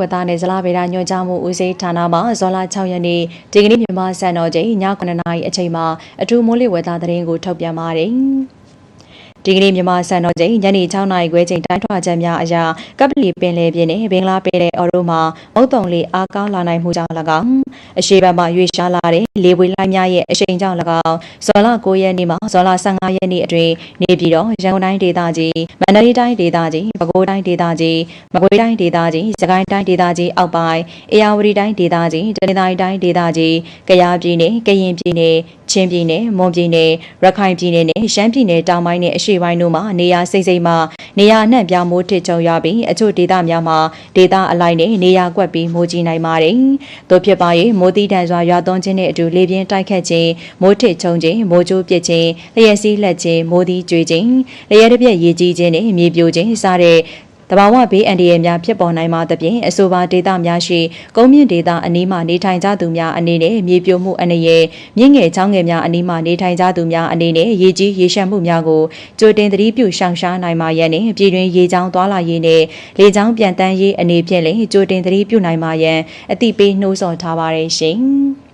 ဝက်သားနယ်ဇလာဗေဒညွှန်ကြားမှုဦးစီးဌာနမှဇော်လ6ရက်နေ့ဒီကနေ့မြန်မာစံတော်ချိန်ည9:00နာရီအချိန်မှာအထူးမိုးလေဝသသတင်းကိုထုတ်ပြန်ပါတယ်။ ဒီကနေ့မြန်မာစံတော်ချိန်ညနေ6နာရီခွဲချိန်တိုင်းထွာချက်များအရာကပလီပင်လယ်ပြင်နဲ့ဘင်္ဂလားပင်လယ်အော်တို့မှာမုတ်တုံလေးအားကောင်းလာနိုင်မှုကြောင့်၎င်းအရှိဘက်မှရွေ့ရှားလာတဲ့လေပွေလိုက်များရဲ့အရှိန်ကြောင့်၎င်းဇော်လ9ရက်နေ့မှဇော်လ15ရက်နေ့အတွင်းနေပြည်တော်ရန်ကုန်တိုင်းဒေသကြီးမန္တလေးတိုင်းဒေသကြီးပဲခူးတိုင်းဒေသကြီးမကွေးတိုင်းဒေသကြီးစကိုင်းတိုင်းဒေသကြီးအောက်ပိုင်းအေရဝတီတိုင်းဒေသကြီးတနင်္သာရီတိုင်းဒေသကြီးကယားပြည်နယ်ကရင်ပြည်နယ် ချင်းပြည်နယ်မွန်ပြည်နယ်ရခိုင်ပြည်နယ်နဲ့ရှမ်းပြည်နယ်တောင်ပိုင်းနဲ့အရှေ့ပိုင်းတို့မှာနေရာစိမ့်စိမ့်မှနေရာအနှံ့ပြားမိုးထစ်ချုံရပြီးအချို့ဒေသများမှာဒေသအလိုက်နဲ့နေရာကွက်ပြီးမိုးကြီးနိုင်ပါတယ်။တို့ဖြစ်ပါရဲ့မိုးတိတန်စွာရွာသွန်းခြင်းနဲ့အတူလေပြင်းတိုက်ခတ်ခြင်းမိုးထစ်ချုံခြင်းမိုးကြိုးပစ်ခြင်းလျှက်စီးလက်ခြင်းမိုးသီးကျွေခြင်းလျှက်တစ်ပြက်ရေကြီးခြင်းနဲ့မြေပြိုခြင်းစတဲ့ တဘာဝဘေးအန္တရာယ်များဖြစ်ပေါ်နိုင်မှာသဖြင့်အဆိုပါဒေသများရှိကုန်းမြင့်ဒေသအနီးမှနေထိုင်ကြသူများအနေနဲ့မြေပြိုမှုအနေနဲ့မြင့်ငယ်ချောင်းငယ်များအနီးမှနေထိုင်ကြသူများအနေနဲ့ရေကြီးရေရှမ်းမှုများကိုကြိုတင်သတိပြုရှောင်ရှားနိုင်မှာရန်နှင့်ပြည်တွင်ရေချောင်းသွားလာရေးနှင့်လေချောင်းပြန်တန်းရေးအနေဖြင့်လည်းကြိုတင်သတိပြုနိုင်မှာရန်အသိပေးနှိုးဆော်ထားပါရရှင်။